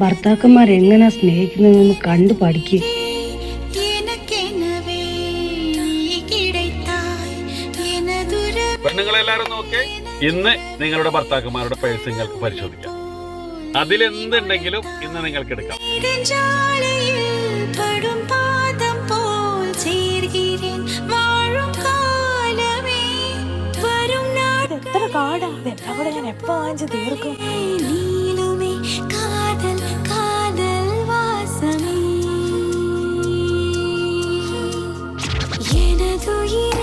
ഭർത്താക്കന്മാർ എങ്ങനാ സ്നേഹിക്കുന്നതെന്ന് കണ്ടു പഠിക്കുക ഇന്ന് നിങ്ങളുടെ ഭർത്താക്കന്മാരുടെ പേഴ്സ് നിങ്ങൾക്ക് പരിശോധിക്കാം. അതിലെന്തുണ്ടെങ്കിലും ഇന്ന് നിങ്ങൾക്ക് എടുക്കാം. എത്ര കാടാ എത്ര ഞാൻ എപ്പോ വാങ്ങിച്ചു തീർക്കും? といる